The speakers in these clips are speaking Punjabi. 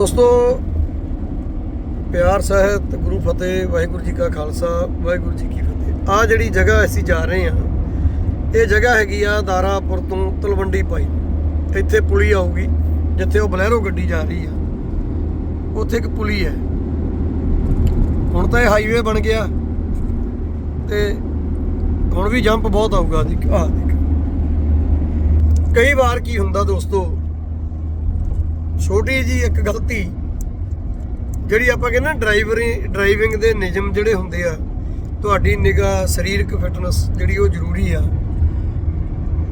ਦੋਸਤੋ, ਪਿਆਰ, ਸਹਿਤ, ਗੁਰੂ ਫਤਿਹ, ਵਾਹਿਗੁਰੂ ਜੀ ਕਾ ਖਾਲਸਾ, ਵਾਹਿਗੁਰੂ ਜੀ ਕੀ ਫਤਿਹ। ਆ ਜਿਹੜੀ ਜਗ੍ਹਾ ਅਸੀਂ ਜਾ ਰਹੇ ਹਾਂ, ਇਹ ਜਗ੍ਹਾ ਹੈਗੀ ਆ ਦਾਰਾਪੁਰ ਤੋਂ ਤਲਵੰਡੀ ਪਾਈ। ਇੱਥੇ ਪੁਲੀ ਆਊਗੀ, ਜਿੱਥੇ ਉਹ ਬਲੈਰੋ ਗੱਡੀ ਜਾ ਰਹੀ ਆ। ਉੱਥੇ ਇੱਕ ਪੁਲੀ ਹੈ। ਹੁਣ ਤਾਂ ਇਹ ਹਾਈਵੇ ਬਣ ਗਿਆ। ਤੇ ਹੁਣ ਵੀ ਜੰਪ ਬਹੁਤ ਆਊਗਾ। ਦੇਖ ਆਹ ਦੇਖ। ਕਈ ਵਾਰ ਕੀ ਹੁੰਦਾ ਦੋਸਤੋ ਛੋਟੀ ਜੀ ਇੱਕ ਗਲਤੀ, ਜਿਹੜੀ ਆਪਾਂ ਕਹਿੰਦੇ ਡਰਾਈਵਰੀ, ਡਰਾਈਵਿੰਗ ਦੇ ਨਿਯਮ ਜਿਹੜੇ ਹੁੰਦੇ ਆ, ਤੁਹਾਡੀ ਨਿਗਾਹ, ਸਰੀਰਕ ਫਿਟਨੈਸ ਜਿਹੜੀ ਉਹ ਜ਼ਰੂਰੀ ਆ,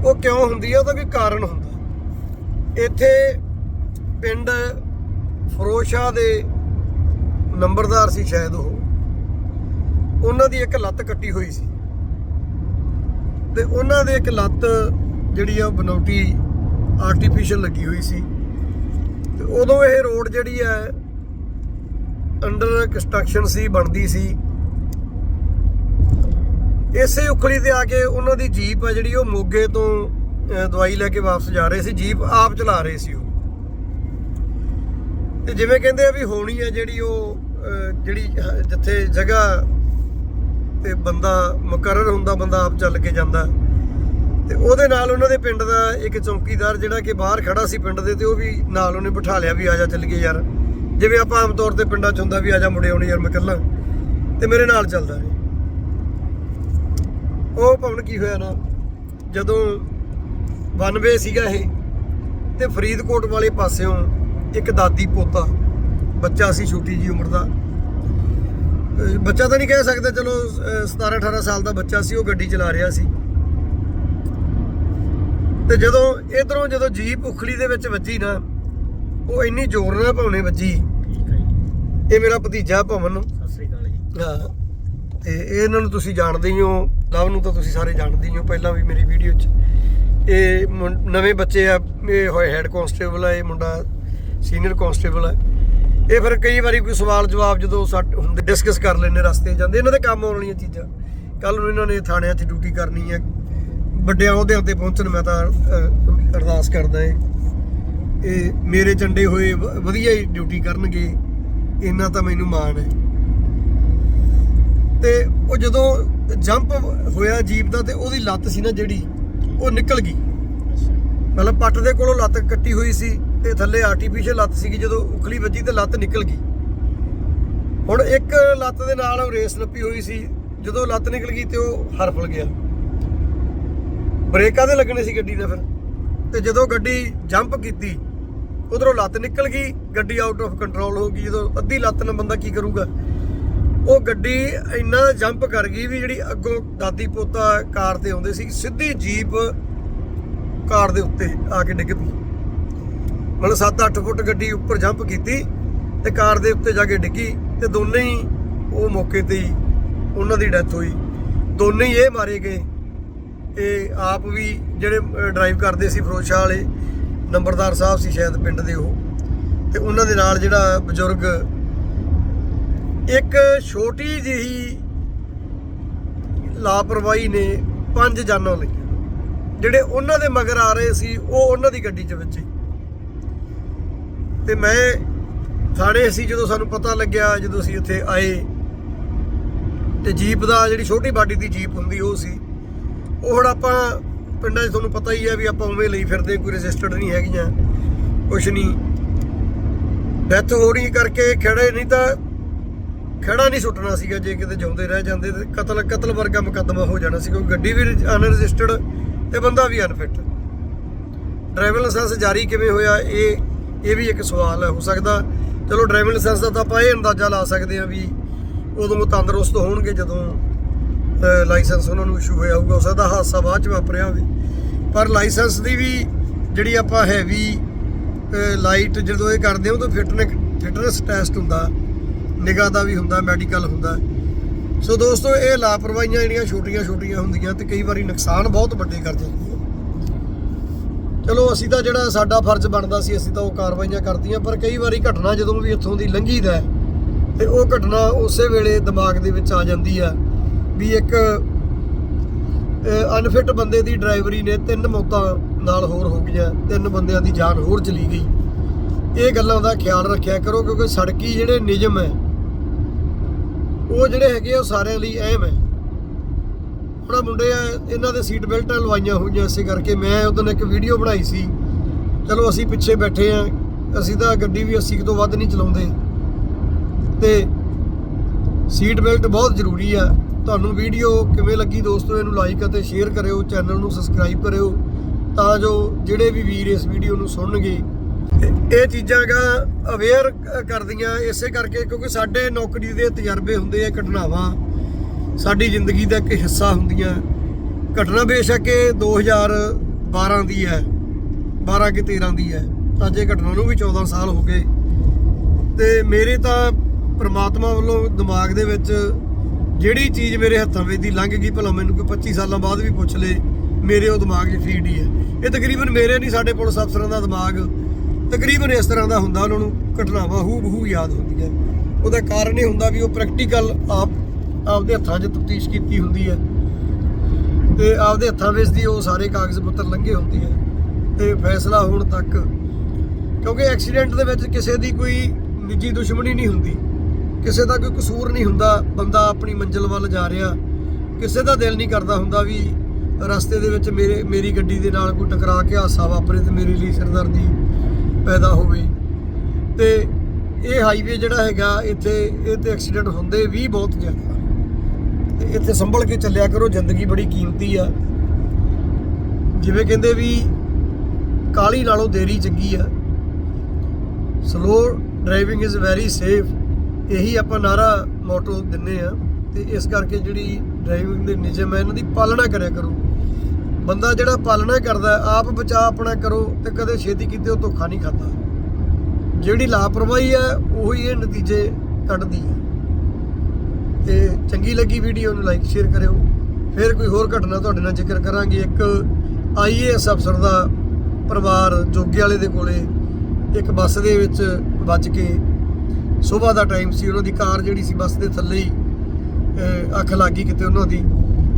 ਉਹ ਕਿਉਂ ਹੁੰਦੀ ਆ? ਉਹਦਾ ਕੋਈ ਕਾਰਨ ਹੁੰਦਾ। ਇੱਥੇ ਪਿੰਡ ਫਰੋਸ਼ਾ ਦੇ ਨੰਬਰਦਾਰ ਸੀ ਸ਼ਾਇਦ ਉਹ। ਉਹਨਾਂ ਦੀ ਇੱਕ ਲੱਤ ਕੱਟੀ ਹੋਈ ਸੀ। ਤੇ ਉਹਨਾਂ ਦੇ ਇੱਕ ਲੱਤ ਜਿਹੜੀ ਆ ਉਹ ਬਨੌਟੀ ਆਰਟੀਫੀਸ਼ੀਅਲ ਲੱਗੀ ਹੋਈ ਸੀ। ਤੇ ਉਦੋਂ ਇਹ ਰੋਡ ਜਿਹੜੀ ਹੈ, ਅੰਡਰ ਕੰਸਟਰਕਸ਼ਨ ਸੀ, ਬਣਦੀ ਸੀ। ਇਸੇ ਉਖਲੀ ਤੇ ਆ ਕੇ ਉਹਨਾਂ ਦੀ ਜੀਪ ਆ ਜਿਹੜੀ, ਉਹ ਮੋਗੇ ਤੋਂ ਦਵਾਈ ਲੈ ਕੇ ਵਾਪਸ ਜਾ ਰਹੇ ਸੀ। ਜੀਪ ਆਪ ਚਲਾ ਰਹੇ ਸੀ ਉਹ। ਤੇ ਜਿਵੇਂ ਕਹਿੰਦੇ ਆ ਵੀ ਹੋਣੀ ਹੈ ਜਿਹੜੀ ਉਹ ਜਿਹੜੀ ਜਿੱਥੇ ਜਗ੍ਹਾ ਤੇ ਬੰਦਾ ਮੁਕਰਰ ਹੁੰਦਾ, ਬੰਦਾ ਆਪ ਚੱਲ ਕੇ ਜਾਂਦਾ। ਤੇ ਉਹਦੇ ਨਾਲ ਉਹਨਾਂ ਦੇ ਪਿੰਡ ਦਾ ਇੱਕ ਚੌਕੀਦਾਰ ਜਿਹੜਾ ਕਿ ਬਾਹਰ ਖੜਾ ਸੀ ਪਿੰਡ ਦੇ ਤੇ ਉਹ ਵੀ ਨਾਲ ਉਹਨੇ ਬਿਠਾ ਲਿਆ ਵੀ ਆ ਜਾ ਚੱਲੀਏ ਯਾਰ। ਜਿਵੇਂ ਆਪਾਂ ਆਮ ਤੌਰ ਤੇ ਪਿੰਡਾਂ 'ਚ ਹੁੰਦਾ ਵੀ ਆ ਜਾ ਮੁੰਡੇ ਆਉਣੇ ਯਾਰ ਮੈਂ ਇਕੱਲਾ। ਤੇ ਮੇਰੇ ਨਾਲ ਚੱਲਦਾ ਹੈ ਉਹ ਭਵਨ ਕੀ ਹੋਇਆ ਨਾ, ਜਦੋਂ ਵਨਵੇ ਸੀਗਾ ਇਹ, ਤੇ ਫਰੀਦਕੋਟ ਵਾਲੇ ਪਾਸਿਓਂ ਇੱਕ ਦਾਦੀ ਪੋਤਾ, ਬੱਚਾ ਸੀ ਛੋਟੀ ਜੀ ਉਮਰ ਦਾ। ਬੱਚਾ ਤਾਂ ਨਹੀਂ ਕਹਿ ਸਕਦੇ, ਚਲੋ 17 18 ਸਾਲ ਦਾ ਬੱਚਾ ਸੀ, ਉਹ ਗੱਡੀ ਚਲਾ ਰਿਹਾ ਸੀ। ਤੇ ਜਦੋਂ ਇਧਰੋਂ ਜਦੋਂ ਜੀਪ ਉਖਲੀ ਦੇ ਵਿੱਚ ਵੱਜੀ ਨਾ ਉਹ ਇੰਨੀ ਜ਼ੋਰ ਨਾਲ ਭਵਨੇ ਵੱਜੀ। ਜੀ। ਇਹ ਮੇਰਾ ਭਤੀਜਾ ਭਵਨ। ਸਤਿ ਸ੍ਰੀ ਅਕਾਲ ਜੀ। ਹਾਂ। ਤੇ ਇਹ ਇਹਨਾਂ ਨੂੰ ਤੁਸੀਂ ਜਾਣਦੇ ਹੀ ਹੋ ਲਵ ਨੂੰ ਤਾਂ ਤੁਸੀਂ ਸਾਰੇ ਜਾਣਦੇ ਹੀ ਹੋ ਪਹਿਲਾਂ ਵੀ ਮੇਰੀ ਵੀਡੀਓ 'ਚ। ਇਹ ਨਵੇਂ ਬੱਚੇ ਆ ਇਹ ਹੋਏ ਹੈਡ ਕਾਂਸਟੇਬਲ ਆ ਇਹ ਮੁੰਡਾ ਸੀਨੀਅਰ ਕਾਂਸਟੇਬਲ ਆ। ਇਹ ਫਿਰ ਕਈ ਵਾਰੀ ਕੋਈ ਸਵਾਲ ਜਵਾਬ ਜਦੋਂ ਸੱਟ ਹੁੰਦੇ ਡਿਸਕਸ ਕਰ ਲੈਂਦੇ ਰਸਤੇ ਜਾਂਦੇ ਇਹਨਾਂ ਦੇ ਕੰਮ ਆਉਣ ਵਾਲੀਆਂ ਚੀਜ਼ਾਂ। ਕੱਲ ਨੂੰ ਇਹਨਾਂ ਨੇ ਥਾਣਿਆਂ 'ਚ ਡਿਊਟੀ ਕਰਨੀ ਹੈ ਵੱਡਿਆਂ ਅਹੁਦਿਆਂ ਤੇ ਪਹੁੰਚਣ ਮੈਂ ਤਾਂ ਅਰਦਾਸ ਕਰਦਾ ਏ। ਇਹ ਮੇਰੇ ਚੰਡੇ ਹੋਏ ਵ- ਵਧੀਆ ਹੀ ਡਿਊਟੀ ਕਰਨਗੇ। ਇਹਨਾਂ ਤਾਂ ਮੈਨੂੰ ਮਾਣ ਹੈ ਤੇ ਉਹ ਜਦੋਂ ਜੰਪ ਹੋਇਆ ਜੀਪ ਦਾ ਤੇ ਉਹਦੀ ਲੱਤ ਸੀ ਨਾ ਜਿਹੜੀ, ਉਹ ਨਿਕਲ ਗਈ। ਮਤਲਬ ਪੱਟ ਦੇ ਕੋਲੋਂ ਲੱਤ ਕੱਟੀ ਹੋਈ ਸੀ ਤੇ ਥੱਲੇ ਆਰਟੀਫੀਸ਼ੀਅਲ ਲੱਤ ਸੀਗੀ, ਜਦੋਂ ਉਖਲੀ ਵੱਜੀ ਤੇ ਲੱਤ ਨਿਕਲ ਗਈ। ਹੁਣ ਇੱਕ ਲੱਤ ਦੇ ਨਾਲ ਰੇਸ ਨੱਪੀ ਹੋਈ ਸੀ। ਜਦੋਂ ਲੱਤ ਨਿਕਲ ਗਈ ਤੇ ਉਹ ਹਰਫਲ ਗਿਆ। ਬ੍ਰੇਕਾਂ ਦੇ ਲੱਗਣੇ ਸੀ ਗੱਡੀ ਦੇ ਫਿਰ? ਤੇ ਜਦੋਂ ਗੱਡੀ ਜੰਪ ਕੀਤੀ, ਉਧਰੋਂ ਲੱਤ ਨਿਕਲ ਗਈ, ਗੱਡੀ ਆਊਟ ਆਫ ਕੰਟਰੋਲ ਹੋ ਗਈ, ਜਦੋਂ ਅੱਧੀ ਲੱਤ ਨਾਲ ਬੰਦਾ ਕੀ ਕਰੂਗਾ? ਉਹ ਗੱਡੀ ਇੰਨਾ ਜੰਪ ਕਰ ਗਈ ਵੀ ਜਿਹੜੀ ਅੱਗੋਂ ਦਾਦੀ ਪੋਤਾ ਕਾਰ ਤੇ ਆਉਂਦੇ ਸੀ, ਸਿੱਧੀ ਜੀਪ ਕਾਰ ਦੇ ਉੱਤੇ ਆ ਕੇ ਡਿੱਗ ਪਈ। ਮਤਲਬ 7-8 ਫੁੱਟ ਗੱਡੀ ਉੱਪਰ ਜੰਪ ਕੀਤੀ ਤੇ ਕਾਰ ਦੇ ਉੱਤੇ ਜਾ ਕੇ ਡਿੱਗੀ ਤੇ ਦੋਨੇ ਹੀ ਉਹ ਮੌਕੇ ਤੇ ਹੀ ਉਹਨਾਂ ਦੀ ਡੈਥ ਹੋਈ। ਦੋਨੇ ਹੀ ਇਹ ਮਾਰੇ ਗਏ। ਇਹ ਆਪ ਵੀ ਜਿਹੜੇ ਡਰਾਈਵ ਕਰਦੇ ਸੀ ਫਰੋਸ਼ਾ ਵਾਲੇ, ਨੰਬਰਦਾਰ ਸਾਹਿਬ ਸੀ ਸ਼ਾਇਦ ਪਿੰਡ ਦੇ ਉਹ, ਤੇ ਉਹਨਾਂ ਦੇ ਨਾਲ ਜਿਹੜਾ ਬਜ਼ੁਰਗ, ਇੱਕ ਛੋਟੀ ਜਿਹੀ ਲਾਪਰਵਾਹੀ ਨੇ ਪੰਜ ਜਾਨਾਂ ਲਈਆਂ, ਜਿਹੜੇ ਉਹਨਾਂ ਦੇ ਮਗਰ ਆ ਰਹੇ ਸੀ, ਉਹ ਉਹਨਾਂ ਦੀ ਗੱਡੀ 'ਚ ਵਿੱਚ ਤੇ ਮੈਂ ਥਾਣੇ ਸੀ ਜਦੋਂ ਸਾਨੂੰ ਪਤਾ ਲੱਗਿਆ, ਜਦੋਂ ਅਸੀਂ ਉੱਥੇ ਆਏ, ਤੇ ਜੀਪ ਦਾ ਜਿਹੜੀ ਛੋਟੀ ਬਾਡੀ ਦੀ ਜੀਪ ਹੁੰਦੀ, ਉਹ ਸੀ। ਉਹ ਹੁਣ ਆਪਾਂ ਪਿੰਡਾਂ 'ਚ ਤੁਹਾਨੂੰ ਪਤਾ ਹੀ ਹੈ ਵੀ ਆਪਾਂ ਉਵੇਂ ਲਈ ਫਿਰਦੇ ਕੋਈ ਰਜਿਸਟਰਡ ਨਹੀਂ ਹੈਗੀਆਂ, ਕੁਛ ਨਹੀਂ। ਡੈਥ ਹੋ ਰਹੀ ਕਰਕੇ ਖੜੇ, ਨਹੀਂ ਤਾਂ ਖੜਾ ਨਹੀਂ ਸੁੱਟਣਾ ਸੀਗਾ ਜੇ ਕਿਤੇ ਜਿਉਂਦੇ ਰਹਿ ਜਾਂਦੇ ਤੇ ਕਤਲ ਕਤਲ ਵਰਗਾ ਮੁਕੱਦਮਾ ਹੋ ਜਾਣਾ ਸੀ ਕਿਉਂਕਿ ਗੱਡੀ ਵੀ ਅਨਰਜਿਸਟਰਡ ਤੇ ਬੰਦਾ ਵੀ ਅਨਫਿਟ ਡਰਾਈਵਿੰਗ ਲਾਇਸੈਂਸ ਜਾਰੀ ਕਿਵੇਂ ਹੋਇਆ, ਇਹ ਇਹ ਵੀ ਇੱਕ ਸਵਾਲ ਹੈ, ਹੋ ਸਕਦਾ। ਚਲੋ ਡਰਾਈਵਿੰਗ ਲਾਇਸੈਂਸ ਦਾ ਤਾਂ ਆਪਾਂ ਇਹ ਅੰਦਾਜ਼ਾ ਲਾ ਸਕਦੇ ਹਾਂ ਵੀ ਉਦੋਂ ਤੰਦਰੁਸਤ ਹੋਣਗੇ ਜਦੋਂ ਲਾਇਸੈਂਸ ਉਹਨਾਂ ਨੂੰ ਇਸ਼ੂ ਹੋਇਆ ਹੋਊਗਾ ਹੋ ਸਕਦਾ ਹਾਦਸਾ ਬਾਅਦ ਚ ਵਾਪਰਿਆ ਹੋਵੇ। ਪਰ ਲਾਇਸੈਂਸ ਦੀ ਵੀ ਜਿਹੜੀ ਆਪਾਂ ਹੈਵੀ ਲਾਈਟ ਜਦੋਂ ਇਹ ਕਰਦੇ ਹਾਂ ਉਹ ਤਾਂ ਫਿਟਨੈਸ ਫਿਟਨੈਸ ਟੈਸਟ ਹੁੰਦਾ ਨਿਗਾਹ ਦਾ ਵੀ ਹੁੰਦਾ ਮੈਡੀਕਲ ਹੁੰਦਾ। ਸੋ ਦੋਸਤੋ ਇਹ ਲਾਪਰਵਾਹੀਆਂ ਜਿਹੜੀਆਂ ਛੋਟੀਆਂ ਛੋਟੀਆਂ ਹੁੰਦੀਆਂ ਤੇ ਕਈ ਵਾਰੀ ਨੁਕਸਾਨ ਬਹੁਤ ਵੱਡੇ ਕਰ ਜਾਂਦੀਆਂ ਚਲੋ ਅਸੀਂ ਤਾਂ ਜਿਹੜਾ ਸਾਡਾ ਫਰਜ਼ ਬਣਦਾ ਸੀ ਅਸੀਂ ਤਾਂ ਉਹ ਕਾਰਵਾਈਆਂ ਕਰਦੀਆਂ ਪਰ ਕਈ ਵਾਰੀ ਘਟਨਾ ਜਦੋਂ ਵੀ ਇੱਥੋਂ ਦੀ ਲੰਘੀਦਾ ਹੈ, ਤੇ ਉਹ ਘਟਨਾ ਉਸੇ ਵੇਲੇ ਦਿਮਾਗ ਦੇ ਵਿੱਚ ਆ ਜਾਂਦੀ ਆ। ਵੀ ਇੱਕ ਅਨਫਿਟ ਬੰਦੇ ਦੀ ਡਰਾਈਵਰੀ ਨੇ ਤਿੰਨ ਮੌਤਾਂ ਨਾਲ ਹੋਰ ਹੋ ਗਈਆਂ, ਤਿੰਨ ਬੰਦਿਆਂ ਦੀ ਜਾਨ ਹੋਰ ਚਲੀ ਗਈ। ਇਹ ਗੱਲਾਂ ਦਾ ਖਿਆਲ ਰੱਖਿਆ ਕਰੋ, ਕਿਉਂਕਿ ਸੜਕੀ ਜਿਹੜੇ ਨਿਯਮ ਹੈ, ਉਹ ਜਿਹੜੇ ਹੈਗੇ ਆ ਉਹ ਸਾਰਿਆਂ ਲਈ ਅਹਿਮ ਹੈ। ਉਹਨਾਂ ਮੁੰਡੇ ਆ, ਇਹਨਾਂ ਦੇ ਸੀਟ ਬੈਲਟਾਂ ਲਵਾਈਆਂ ਹੋਈਆਂ ਇਸੇ ਕਰਕੇ ਮੈਂ ਉਦੋਂ ਇੱਕ ਵੀਡੀਓ ਬਣਾਈ ਸੀ। ਚਲੋ ਅਸੀਂ ਪਿੱਛੇ ਬੈਠੇ ਆ, ਅਸੀਂ ਤਾਂ ਗੱਡੀ ਵੀ 80 ਕੁ ਤੋਂ ਵੱਧ ਨਹੀਂ ਚਲਾਉਂਦੇ। ਤੇ ਸੀਟ ਬੈਲਟ ਬਹੁਤ ਜ਼ਰੂਰੀ ਆ ਤੁਹਾਨੂੰ ਵੀਡੀਓ ਕਿਵੇਂ ਲੱਗੀ ਦੋਸਤੋ, ਇਹਨੂੰ ਲਾਈਕ ਅਤੇ ਸ਼ੇਅਰ ਕਰਿਓ ਚੈਨਲ ਨੂੰ ਸਬਸਕ੍ਰਾਈਬ ਕਰਿਓ, ਤਾਂ ਜੋ ਜਿਹੜੇ ਵੀ ਵੀਰ ਇਸ ਵੀਡੀਓ ਨੂੰ ਸੁਣਨਗੇ। ਇਹ ਚੀਜ਼ਾਂ ਗਾ ਅਵੇਅਰ ਕਰਦੀਆਂ, ਇਸੇ ਕਰਕੇ ਕਿਉਂਕਿ ਸਾਡੇ ਨੌਕਰੀ ਦੇ ਤਜਰਬੇ ਹੁੰਦੇ ਆ, ਘਟਨਾਵਾਂ। ਸਾਡੀ ਜ਼ਿੰਦਗੀ ਦਾ ਇੱਕ ਹਿੱਸਾ ਹੁੰਦੀਆਂ। ਘਟਨਾ ਬੇਸ਼ੱਕ ਇਹ 2012 ਦੀ ਹੈ 12 ਕਿ 13 ਦੀ ਹੈ। ਅੱਜ ਇਹ ਘਟਨਾ ਨੂੰ ਵੀ 14 ਸਾਲ ਹੋ ਗਏ। ਤੇ ਮੇਰੇ ਤਾਂ ਪ੍ਰਮਾਤਮਾ ਵੱਲੋਂ ਦਿਮਾਗ ਦੇ ਵਿੱਚ ਜਿਹੜੀ ਚੀਜ਼ ਮੇਰੇ ਹੱਥਾਂ ਵਿੱਚ ਦੀ ਲੰਘ ਗਈ, ਭਲਾ ਮੈਨੂੰ ਕੋਈ 25 ਸਾਲਾਂ ਬਾਅਦ ਵੀ ਪੁੱਛ ਲੇ, ਮੇਰੇ ਉਹ ਦਿਮਾਗ 'ਚ ਫੀਡ ਹੀ ਹੈ। ਇਹ ਤਕਰੀਬਨ ਮੇਰੇ ਨਹੀਂ, ਸਾਡੇ ਪੁਲਿਸ ਅਫਸਰਾਂ ਦਾ ਦਿਮਾਗ ਤਕਰੀਬਨ ਇਸ ਤਰ੍ਹਾਂ ਦਾ ਹੁੰਦਾ, ਉਹਨਾਂ ਨੂੰ ਘਟਨਾਵਾਂ ਹੂ ਬਹੂ ਯਾਦ ਹੁੰਦੀਆਂ। ਉਹਦਾ ਕਾਰਨ ਇਹ ਹੁੰਦਾ ਵੀ ਉਹ ਪ੍ਰੈਕਟੀਕਲ ਆਪ, ਆਪਦੇ ਹੱਥਾਂ 'ਚ ਤਫਤੀਸ਼ ਕੀਤੀ ਹੁੰਦੀ ਹੈ। ਤੇ ਆਪਦੇ ਹੱਥਾਂ ਵਿੱਚ ਦੀ ਉਹ ਸਾਰੇ ਕਾਗਜ਼ ਪੱਤਰ ਲੰਘੇ ਹੁੰਦੇ ਹੈ ਤੇ ਫੈਸਲਾ ਹੋਣ ਤੱਕ, ਕਿਉਂਕਿ ਐਕਸੀਡੈਂਟ ਦੇ ਵਿੱਚ ਕਿਸੇ ਦੀ ਕੋਈ ਨਿੱਜੀ ਦੁਸ਼ਮਣੀ ਨਹੀਂ ਹੁੰਦੀ। ਕਿਸੇ ਦਾ ਕੋਈ ਕਸੂਰ ਨਹੀਂ ਹੁੰਦਾ, ਬੰਦਾ ਆਪਣੀ ਮੰਜ਼ਿਲ ਵੱਲ ਜਾ ਰਿਹਾ। ਕਿਸੇ ਦਾ ਦਿਲ ਨਹੀਂ ਕਰਦਾ ਹੁੰਦਾ ਵੀ ਰਸਤੇ ਦੇ ਵਿੱਚ ਮੇਰੇ, ਮੇਰੀ ਗੱਡੀ ਦੇ ਨਾਲ ਕੋਈ ਟਕਰਾ ਕੇ ਹਾਦਸਾ ਵਾਪਰੇ ਤੇ ਮੇਰੇ ਲਈ ਸਿਰਦਰਦੀ ਪੈਦਾ ਹੋਵੇ। ਤੇ ਇਹ ਹਾਈਵੇ ਜਿਹੜਾ ਹੈਗਾ, ਇੱਥੇ, ਇਹ ਤੇ ਐਕਸੀਡੈਂਟ ਹੁੰਦੇ ਵੀ ਬਹੁਤ ਜ਼ਿਆਦਾ। ਤੇ ਇੱਥੇ ਸੰਭਲ ਕੇ ਚੱਲਿਆ ਕਰੋ, ਜ਼ਿੰਦਗੀ ਬੜੀ ਕੀਮਤੀ ਆ। ਜਿਵੇਂ ਕਹਿੰਦੇ ਵੀ ਕਾਲੀ ਨਾਲੋਂ ਦੇਰੀ ਚੰਗੀ ਆ। Slow driving is very safe ਇਹੀ ਆਪਾਂ ਨਾਰਾ ਮੋਟੋ ਦਿੰਨੇ ਆ ਤੇ ਇਸ ਕਰਕੇ ਜਿਹੜੀ ਡਰਾਈਵਿੰਗ ਦੇ ਨਿਯਮ ਹੈ ਇਹਨਾਂ ਦੀ ਪਾਲਣਾ ਕਰਿਆ ਕਰੋ। ਬੰਦਾ ਜਿਹੜਾ ਪਾਲਣਾ ਕਰਦਾ, ਆਪ ਬਚਾ ਆਪਣਾ ਕਰੋ ਤੇ ਕਦੇ ਛੇਤੀ ਕਿਤੇ ਉਹ ਧੋਖਾ ਨਹੀਂ ਖਾਂਦਾ। ਜਿਹੜੀ ਲਾਪਰਵਾਹੀ ਹੈ ਉਹੀ ਇਹ ਨਤੀਜੇ ਕੱਢਦੀ ਹੈ ਤੇ ਚੰਗੀ ਲੱਗੀ ਵੀਡੀਓ ਨੂੰ ਲਾਈਕ ਸ਼ੇਅਰ ਕਰਿਓ। ਫਿਰ ਕੋਈ ਹੋਰ ਘਟਨਾ ਤੁਹਾਡੇ ਨਾਲ ਜ਼ਿਕਰ ਕਰਾਂਗੇ। ਇੱਕ ਆਈਏਐਸ ਅਫਸਰ ਦਾ ਪਰਿਵਾਰ ਜੋਗੇ ਵਾਲੇ ਦੇ ਕੋਲੇ, ਇੱਕ ਬੱਸ ਦੇ ਵਿੱਚ ਵੱਜ ਕੇ ਸਵੇਰ ਦਾ ਟਾਈਮ ਸੀ ਉਹਨਾਂ ਦੀ ਕਾਰ ਜਿਹੜੀ ਸੀ ਬੱਸ ਦੇ ਥੱਲੇ ਹੀ ਅਹ, ਅੱਖ ਲੱਗੀ ਕਿਤੇ ਉਹਨਾਂ ਦੀ।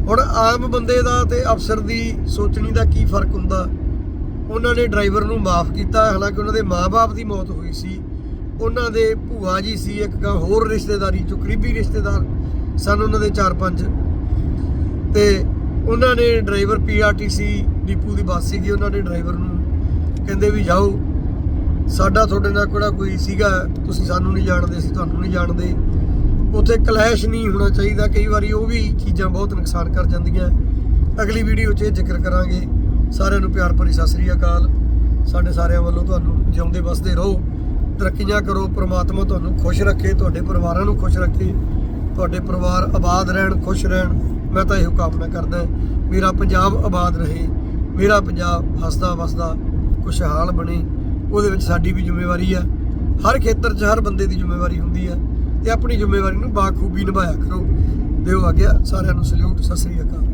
ਹੁਣ ਆਮ ਬੰਦੇ ਦਾ ਤੇ ਅਫਸਰ ਦੀ ਸੋਚਣੀ ਦਾ ਕੀ ਫ਼ਰਕ ਹੁੰਦਾ? ਉਹਨਾਂ ਨੇ ਡਰਾਈਵਰ ਨੂੰ ਮਾਫ ਕੀਤਾ ਹਾਲਾਂਕਿ ਉਹਨਾਂ ਦੇ ਮਾਪੇ ਦੀ ਮੌਤ ਹੋਈ ਸੀ। ਉਹਨਾਂ ਦੇ ਭੂਆ ਜੀ ਸੀ ਇੱਕ ਗਾਂ ਹੋਰ ਰਿਸ਼ਤੇਦਾਰੀ ਚੋਂ ਕਰੀਬੀ ਰਿਸ਼ਤੇਦਾਰ ਸਨ ਉਹਨਾਂ ਦੇ 4-5 ਤੇ ਉਹਨਾਂ ਨੇ ਡਰਾਈਵਰ ਪੀਆਰਟੀਸੀ ਡੀਪੂ ਦੀ ਬੱਸ ਸੀਗੀ ਉਹਨਾਂ ਨੇ ਡਰਾਈਵਰ ਨੂੰ ਕਹਿੰਦੇ ਵੀ ਜਾਓ। ਸਾਡਾ ਤੁਹਾਡੇ ਨਾਲ ਕਿਹੜਾ ਕੋਈ ਸੀਗਾ? ਤੁਸੀਂ ਸਾਨੂੰ ਨਹੀਂ ਜਾਣਦੇ, ਅਸੀਂ ਤੁਹਾਨੂੰ ਨਹੀਂ ਜਾਣਦੇ। ਉੱਥੇ ਕਲੈਸ਼ ਨਹੀਂ ਹੋਣਾ ਚਾਹੀਦਾ। ਕਈ ਵਾਰੀ ਉਹ ਵੀ ਚੀਜ਼ਾਂ ਬਹੁਤ ਨੁਕਸਾਨ ਕਰ ਜਾਂਦੀਆਂ। ਅਗਲੀ ਵੀਡੀਓ 'ਚ ਇਹ ਜ਼ਿਕਰ ਕਰਾਂਗੇ। ਸਾਰਿਆਂ ਨੂੰ ਪਿਆਰ ਭਰੀ ਸਤਿ ਸ੍ਰੀ ਅਕਾਲ। ਸਾਡੇ ਸਾਰਿਆਂ ਵੱਲੋਂ ਤੁਹਾਨੂੰ ਜਿਉਂਦੇ ਵਸਦੇ ਰਹੋ। ਤਰੱਕੀਆਂ ਕਰੋ। ਪ੍ਰਮਾਤਮਾ ਤੁਹਾਨੂੰ ਖੁਸ਼ ਰੱਖੇ। ਤੁਹਾਡੇ ਪਰਿਵਾਰਾਂ ਨੂੰ ਖੁਸ਼ ਰੱਖੇ। ਤੁਹਾਡੇ ਪਰਿਵਾਰ ਆਬਾਦ ਰਹਿਣ, ਖੁਸ਼ ਰਹਿਣ। ਮੈਂ ਤਾਂ ਇਹੋ ਕਾਮਨਾ ਕਰਦਾ ਮੇਰਾ ਪੰਜਾਬ ਆਬਾਦ ਰਹੇ। ਮੇਰਾ ਪੰਜਾਬ ਹੱਸਦਾ ਵਸਦਾ ਖੁਸ਼ਹਾਲ ਬਣੇ। ਉਹਦੇ ਵਿੱਚ ਸਾਡੀ ਵੀ ਜ਼ਿੰਮੇਵਾਰੀ ਆ। ਹਰ ਖੇਤਰ 'ਚ ਹਰ ਬੰਦੇ ਦੀ ਜ਼ਿੰਮੇਵਾਰੀ ਹੁੰਦੀ ਆ। ਤੇ ਆਪਣੀ ਜ਼ਿੰਮੇਵਾਰੀ ਨੂੰ ਬਾਖੂਬੀ ਨਿਭਾਇਆ ਕਰੋ। ਦਿਓ ਆ ਗਿਆ ਸਾਰਿਆਂ ਨੂੰ ਸਲੂਟ ਸਤਿ ਸ੍ਰੀ ਅਕਾਲ।